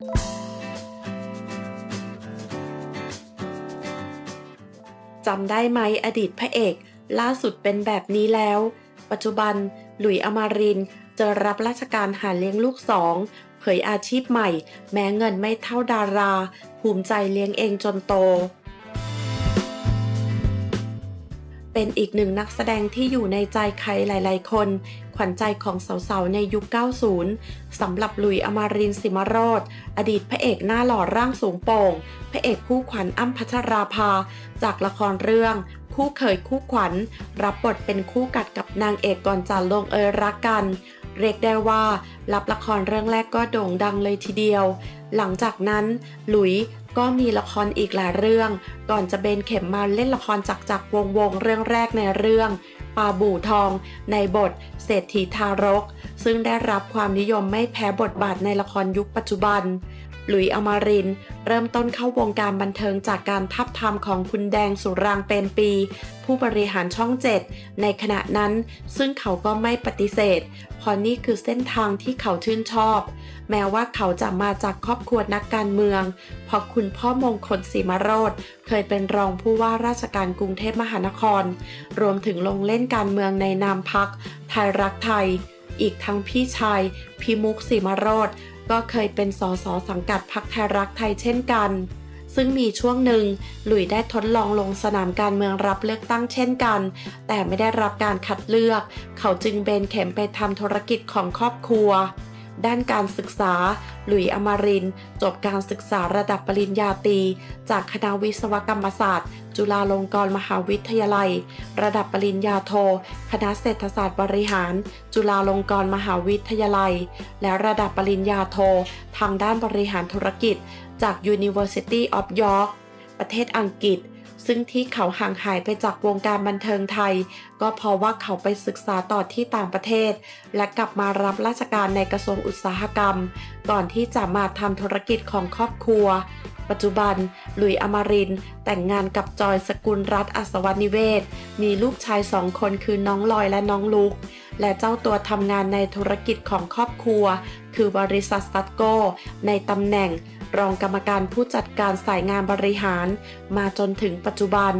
จำได้ไหมอดีตพระเอก ล่าสุดเป็นแบบนี้แล้ว ปัจจุบันหลุยอมารินเจอรับราชการหาเลี้ยงลูกสองเผยอาชีพใหม่ แม้เงินไม่เท่าดารา ภูมิใจเลี้ยงเองจนโต เป็นอีกหนึ่งนักแสดงที่อยู่ในใจใครหลาย ๆ คน ขวัญใจของสาวๆ ในยุค 90 สำหรับหลุยอมารินสิมโรธอดีตพระเอกหน้าหล่อร่างสูงโป่ง พระเอกคู่ขวัญอ้ำพัชราภา จากละครเรื่องคู่เคยคู่ขวัญ รับบทเป็นคู่กัดกับนางเอกก่อนจะลงเอยรักกัน เรียกได้ว่ารับละครเรื่องแรกก็โด่งดังเลยทีเดียว หลังจากนั้น หลุย ก็มีละครอีกหลายเรื่อง ก่อนจะเบนเข็มมาเล่นละครจักจักรวงวงเรื่องแรกในเรื่องปาบู่ทอง ในบท เศรษฐีทารก ซึ่งได้รับความนิยมไม่แพ้บทบาทในละครยุคปัจจุบันหลุยอมาริน เริ่มต้นเข้าวงการบันเทิงจากการทับทามของคุณแดงสุรางเป็นปี ผู้บริหารช่องเจ็ดในขณะนั้น ซึ่งเขาก็ไม่ปฏิเสธเพราะนี่คือเส้นทางที่เขาชื่นชอบ แม้ว่าเขาจะมาจากครอบครัวนักการเมืองเพราะคุณพ่อมงคลศรีมโรธเคยเป็นรองผู้ว่าราชการกรุงเทพมหานคร รวมถึงลงเล่นการเมืองในนามพักไทยรักไทย อีกทั้งพี่ชายพิมุกศรีมโรธก็เคยเป็นสสสังกัดพักไทยรักไทยเช่นกัน ซึ่งมีช่วงหนึ่งหลุยได้ทดลองลงสนามการเมืองรับเลือกตั้งเช่นกัน แต่ไม่ได้รับการคัดเลือก เขาจึงเบนเข็มไปทำธุรกิจของครอบครัว ด้านการศึกษา หลุยอมาริน จบการศึกษาระดับปริญญาตรี จากคณะวิศวกรรมศาสตร์ จุฬาลงกรณ์มหาวิทยาลัย ระดับปริญญาโท คณะเศรษฐศาสตร์บริหาร จุฬาลงกรณ์มหาวิทยาลัย และระดับปริญญาโท ทางด้านบริหารธุรกิจ จาก University of York ประเทศอังกฤษ ซึ่งที่เขาห่างหายไปจากวงการบันเทิงไทย ก็เพราะว่าเขาไปศึกษาต่อที่ต่างประเทศ และกลับมารับราชการในกระทรวงอุตสาหกรรม ก่อนที่จะมาทำธุรกิจของครอบครัว ปัจจุบันหลุยอมารินแต่งงานกับจอยสกุลรัตน์อัศวนิเวศ มีลูกชายสองคนคือน้องลอยและน้องลุก และเจ้าตัวทำงานในธุรกิจของครอบครัว คือบริษัทซัตโกในตำแหน่ง รองกรรมการผู้จัดการสายงานบริหาร มาจนถึงปัจจุบัน